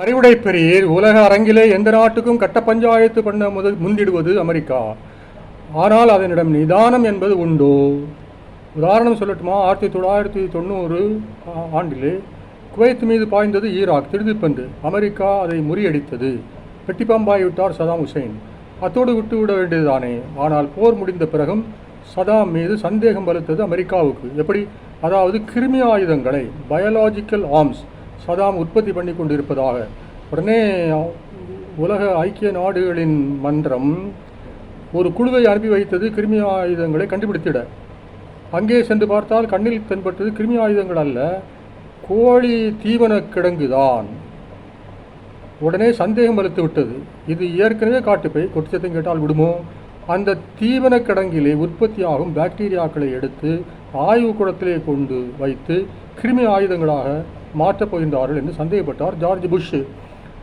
அறிவுடை பெரியர் உலக அரங்கிலே எந்த நாட்டுக்கும் கட்ட பஞ்சாயத்து பண்ண முதல் முந்திடுவது அமெரிக்கா. ஆனால் அதனிடம் நிதானம் என்பது உண்டோ? உதாரணம் சொல்லட்டுமா? ஆயிரத்தி தொள்ளாயிரத்தி தொண்ணூறு ஆ- ஆண்டிலே குவைத் மீது பாய்ந்தது ஈராக் திருதிப்பந்து. அமெரிக்கா அதை முறியடித்தது. பெட்டி விட்டார் சதாம் ஹுசைன். அத்தோடு விட்டு விட வேண்டியதுதானே? ஆனால் போர் முடிந்த பிறகும் சதாம் மீது சந்தேகம் வலுத்தது அமெரிக்காவுக்கு. எப்படி? அதாவது கிருமி ஆயுதங்களை பயாலாஜிக்கல் ஆர்ம்ஸ் சதாம் உற்பத்தி பண்ணி கொண்டிருப்பதாக. உடனே உலக ஐக்கிய நாடுகளின் மன்றம் ஒரு குழுவை அனுப்பி வைத்தது கிருமி ஆயுதங்களை கண்டுபிடித்திட. அங்கே சென்று பார்த்தால் கண்ணில் தென்பட்டது கிருமி ஆயுதங்கள் அல்ல கோழி தீவனக் கிடங்குதான். உடனே சந்தேகம் வலுத்து விட்டது. இது ஏற்கனவே காட்டுப்பை கொச்சத்தையும் கேட்டால் விடுமோ? அந்த தீவன கிடங்கிலே உற்பத்தியாகும் பாக்டீரியாக்களை எடுத்து ஆய்வு கூடத்திலே கொண்டு வைத்து கிருமி ஆயுதங்களாக மாற்றப் போகின்றார்கள் என்று சந்தேகப்பட்டார் ஜார்ஜ் புஷ்.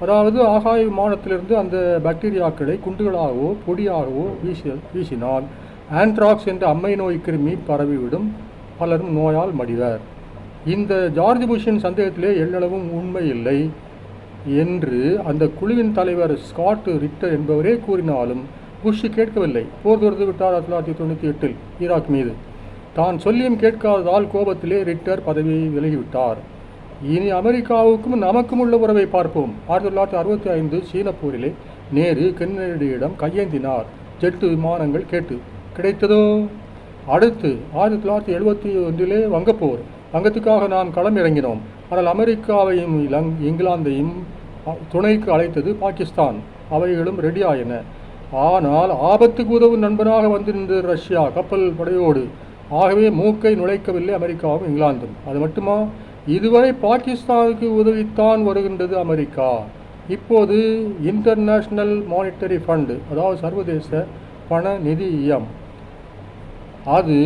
அதாவது ஆகாய விமானத்திலிருந்து அந்த பாக்டீரியாக்களை குண்டுகளாகவோ பொடியாகவோ வீசி வீசினால் ஆண்ட்ராக்ஸ் என்ற அம்மை நோய் கிருமி பரவிவிடும். பலரும் நோயால் மடிவர். இந்த ஜார்ஜ் புஷ்ஷின் சந்தேகத்திலே எள்ளளவும் உண்மை இல்லை என்று அந்த குழுவின் தலைவர் ஸ்காட் ரிட்டர் என்பவரே கூறினாலும் புஷ் கேட்கவில்லை. போர் தொடுத்து விட்டார் ஆயிரத்தி தொள்ளாயிரத்தி தொண்ணூற்றி எட்டில் ஈராக் மீது. தான் சொல்லியும் கேட்காததால் கோபத்திலே ரிட்டர் பதவியை விலகிவிட்டார். இனி அமெரிக்காவுக்கும் நமக்கும் உள்ள உறவை பார்ப்போம். ஆயிரத்தி தொள்ளாயிரத்தி அறுபத்தி ஐந்து சீன போரிலே நேரு கென்னடியிடம் கையேந்தினார். ஜெட்டு விமானங்கள் கேட்டு கிடைத்ததோ? அடுத்து ஆயிரத்தி தொள்ளாயிரத்தி எழுபத்தி ஒன்றிலே வங்கப்போர். வங்கத்துக்காக நாம் களம் இறங்கினோம் ஆனால் அமெரிக்காவையும் இலங் இங்கிலாந்தையும் துணைக்கு அழைத்தது பாகிஸ்தான். அவைகளும் ரெடியாயின. ஆனால் ஆபத்துக்கு உதவும் நண்பனாக வந்திருந்தது ரஷ்யா கப்பல் படையோடு. ஆகவே மூக்கை நுழைக்கவில்லை அமெரிக்காவும் இங்கிலாந்தும். அது மட்டுமா? இதுவரை பாகிஸ்தானுக்கு உதவித்தான் வருகின்றது அமெரிக்கா. இப்போது இன்டர்நேஷ்னல் மானிட்டரி ஃபண்டு அதாவது சர்வதேச பண நிதியம் அது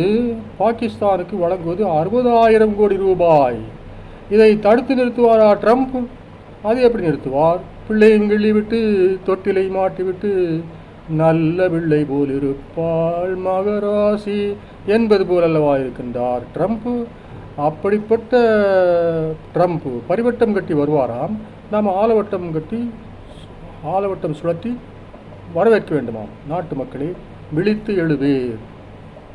பாகிஸ்தானுக்கு வழங்குவது அறுபதாயிரம் கோடி ரூபாய். இதை தடுத்து நிறுத்துவாரா ட்ரம்ப்? அது எப்படி நிறுத்துவார்? பிள்ளையும் கிள்ளி விட்டு தொட்டிலை மாட்டிவிட்டு நல்ல பிள்ளை போல் இருப்பாள் மகராசி என்பது போல் அல்லவா இருக்கின்றார் ட்ரம்ப்? அப்படிப்பட்ட ட்ரம்ப் பரிவட்டம் கட்டி வருவாராம் நாம் ஆலவட்டம் கட்டி ஆலவட்டம் சுழற்றி வரவேற்க வேண்டுமாம். நாட்டு மக்களை விழித்து எழுவீர்.